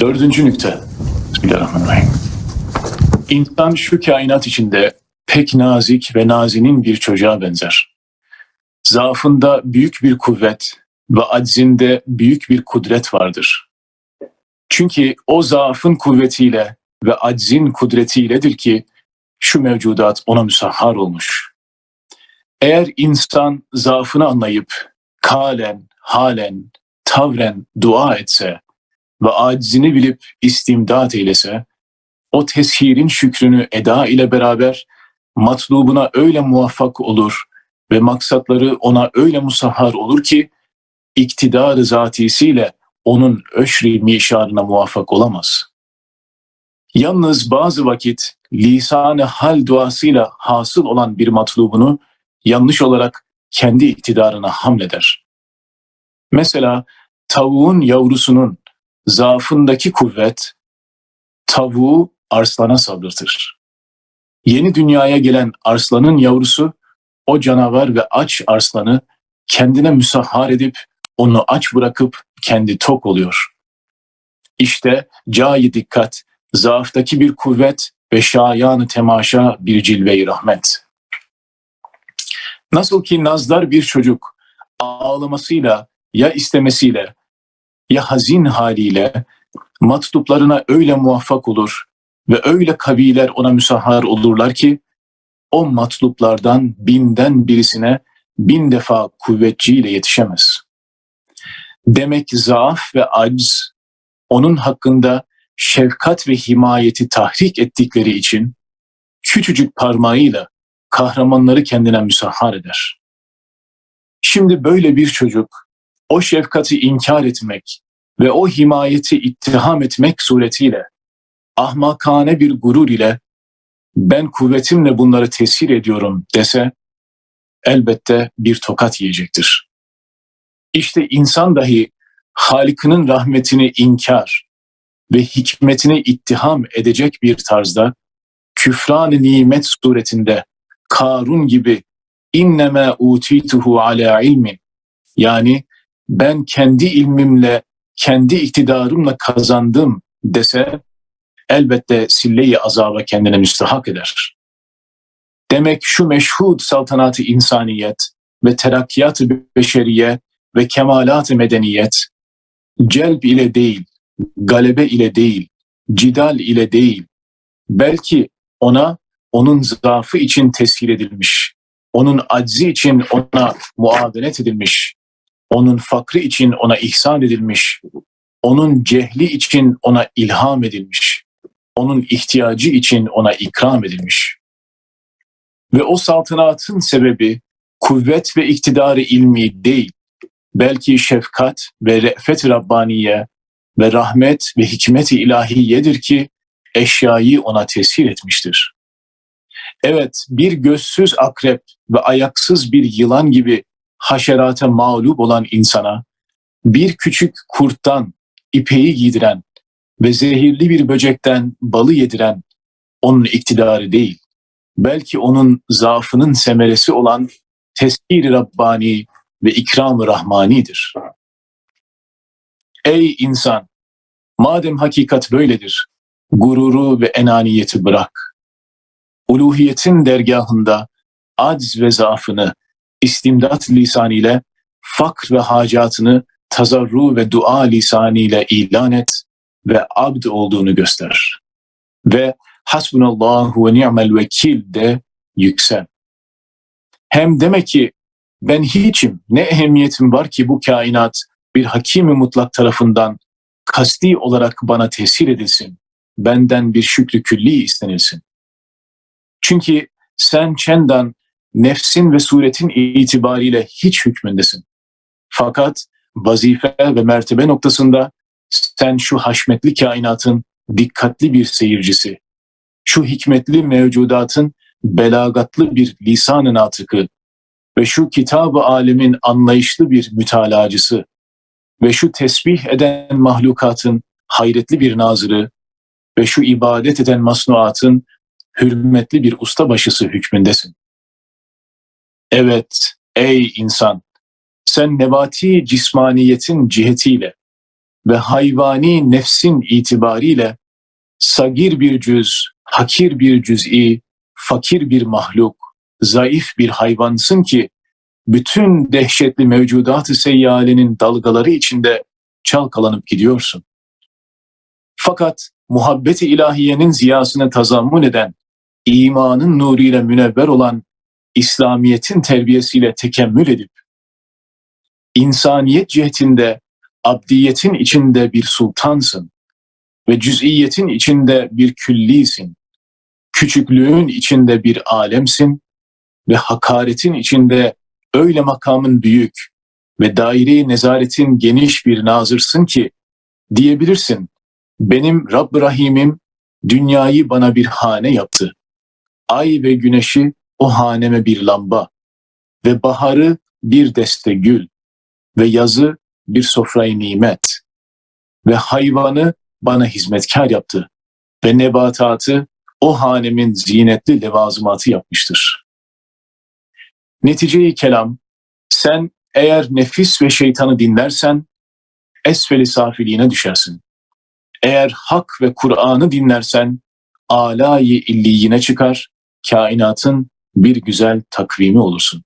Dördüncü nükte. Bismillahirrahmanirrahim. İnsan şu kainat içinde pek nazik ve nazinin bir çocuğa benzer. Zaafında büyük bir kuvvet ve aczinde büyük bir kudret vardır. Çünkü o zaafın kuvvetiyle ve aczin kudretiyledir ki şu mevcudat ona müsahhar olmuş. Eğer insan zaafını anlayıp kalen, halen, tavren dua etse ve acizini bilip istimdat eylese, o teshirin şükrünü eda ile beraber matlubuna öyle muvaffak olur ve maksatları ona öyle musahhar olur ki iktidarı zatisiyle onun öşri mişarına muvaffak olamaz. Yalnız bazı vakit lisan-ı hal duasıyla hasıl olan bir matlubunu yanlış olarak kendi iktidarına hamleder. Mesela tavuğun yavrusunun zaafındaki kuvvet tavuğu arslana saldırtır. Yeni dünyaya gelen arslanın yavrusu o canavar ve aç arslanı kendine müsahhar edip onu aç bırakıp kendi tok oluyor. İşte cayi dikkat, zaaftaki bir kuvvet ve şayanı temaşa bir cilve-i rahmet. Nasıl ki nazdar bir çocuk ağlamasıyla ya istemesiyle ya hazin haliyle matluplarına öyle muvaffak olur ve öyle kaviler ona müsahhar olurlar ki o matluplardan binden birisine bin defa kuvvetçiyle yetişemez. Demek zaaf ve acz onun hakkında şefkat ve himayeti tahrik ettikleri için küçücük parmağıyla kahramanları kendine müsahhar eder. Şimdi böyle bir çocuk o şefkati inkar etmek ve o himayeti ittiham etmek suretiyle ahmakane bir gurur ile ben kuvvetimle bunları tesir ediyorum dese elbette bir tokat yiyecektir. İşte insan dahi Halik'inin rahmetini inkar ve hikmetini ittiham edecek bir tarzda küfran-ı nimet suretinde Karun gibi inneme utituhu ala ilmin yani ben kendi ilmimle, kendi iktidarımla kazandım dese elbette sille-i azaba kendine müstahak eder. Demek şu meşhud saltanatı insaniyet ve terakkiyat-ı beşeriye ve kemalat-ı medeniyet celb ile değil, galebe ile değil, cidal ile değil, belki ona onun zaafı için teshil edilmiş, onun aczi için ona muavenet edilmiş, onun fakrı için ona ihsan edilmiş, onun cehli için ona ilham edilmiş, onun ihtiyacı için ona ikram edilmiş. Ve o saltanatın sebebi kuvvet ve iktidarı ilmi değil, belki şefkat ve re'fet Rabbaniye ve rahmet ve hikmet-i ilahiyedir ki eşyayı ona tesir etmiştir. Evet, bir gözsüz akrep ve ayaksız bir yılan gibi haşerata mağlup olan insana bir küçük kurttan ipeği giydiren ve zehirli bir böcekten balı yediren onun iktidarı değil, belki onun zaafının semeresi olan teskir Rabbani ve ikram-ı Rahmani'dir. Ey insan! Madem hakikat böyledir, gururu ve enaniyeti bırak. Uluhiyetin dergahında acz ve zaafını istimdat lisanıyla fakr ve hacatını tazarru ve dua lisanıyla ilan et ve abd olduğunu göster. Ve hasbunallahu ve ni'mel vekil de yüksel. Hem demek ki ben hiçim, ne ehemmiyetim var ki bu kainat bir hakimi mutlak tarafından kasti olarak bana tesir edilsin, benden bir şükrü külli istenilsin. Çünkü sen çendan nefsin ve suretin itibariyle hiç hükmündesin. Fakat vazife ve mertebe noktasında sen şu haşmetli kainatın dikkatli bir seyircisi, şu hikmetli mevcudatın belagatlı bir lisan-ı natıkı ve şu kitab-ı alemin anlayışlı bir mütalacısı ve şu tesbih eden mahlukatın hayretli bir nazırı ve şu ibadet eden masnuatın hürmetli bir ustabaşısı hükmündesin. Evet ey insan sen nebati cismaniyetin cihetiyle ve hayvani nefsin itibariyle sagir bir cüz, hakir bir cüz'i, fakir bir mahluk, zayıf bir hayvansın ki bütün dehşetli mevcudat-ı seyyalenin dalgaları içinde çalkalanıp gidiyorsun. Fakat muhabbeti ilahiyenin ziyasını tazammun eden, imanın nuruyla münevver olan İslamiyet'in terbiyesiyle tekemmül edip, insaniyet cihetinde, abdiyetin içinde bir sultansın ve cüz'iyetin içinde bir küllisin, küçüklüğün içinde bir alemsin ve hakaretin içinde öyle makamın büyük ve daire nezaretin geniş bir nazırsın ki diyebilirsin benim Rabb Rahim'im dünyayı bana bir hane yaptı. Ay ve güneşi o haneme bir lamba ve baharı bir deste gül ve yazı bir sofrayı nimet ve hayvanı bana hizmetkar yaptı ve nebatatı o hanemin zinetli levazımatı yapmıştır. Neticeyi kelam, sen eğer nefis ve şeytanı dinlersen esfeli safiliğine düşersin. Eğer hak ve Kur'an'ı dinlersen alayı illiyine çıkar, kainatın bir güzel takvimi olursun.